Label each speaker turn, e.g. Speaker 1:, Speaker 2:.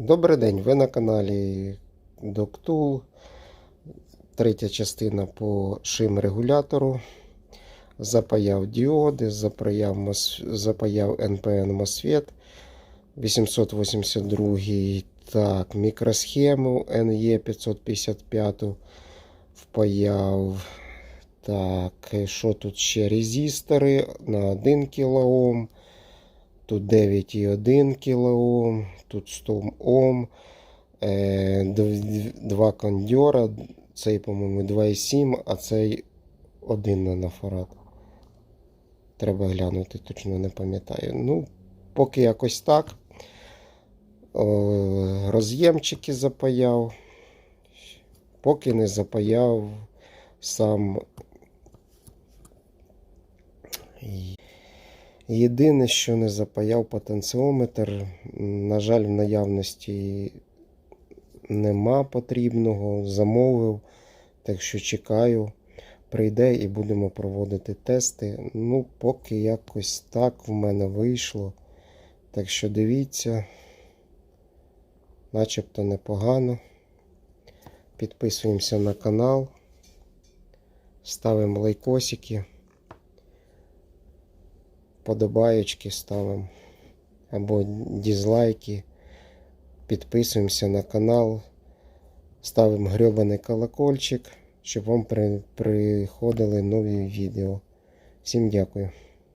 Speaker 1: Добрий день, ви на каналі Доктул. Третя частина по шим регулятору. Запаяв діоди, запаяв, запаяв NPN MOSFET 882. Так, мікросхему NE 555 впаяв. Так, що тут ще? Резистори на 1 кОм. Тут 9,1 кОм, тут 100 Ом, е, дв- два кондьора, цей, по-моєму, 2,7, а цей 1 нанофарад. Треба глянути, точно не пам'ятаю. Ну, поки якось так. Роз'ємчики запаяв. Поки не запаяв сам Єдине, що не запаяв потенціометр, на жаль, в наявності нема потрібного, замовив, так що чекаю, прийде і будемо проводити тести. Ну, поки якось так в мене вийшло. Так що дивіться, начебто непогано. Підписуємося на канал, ставимо лайкосики подобаєчки ставимо або дізлайки. Підписуємося на канал, ставимо грьобаний колокольчик, щоб вам приходили нові відео. Всім дякую.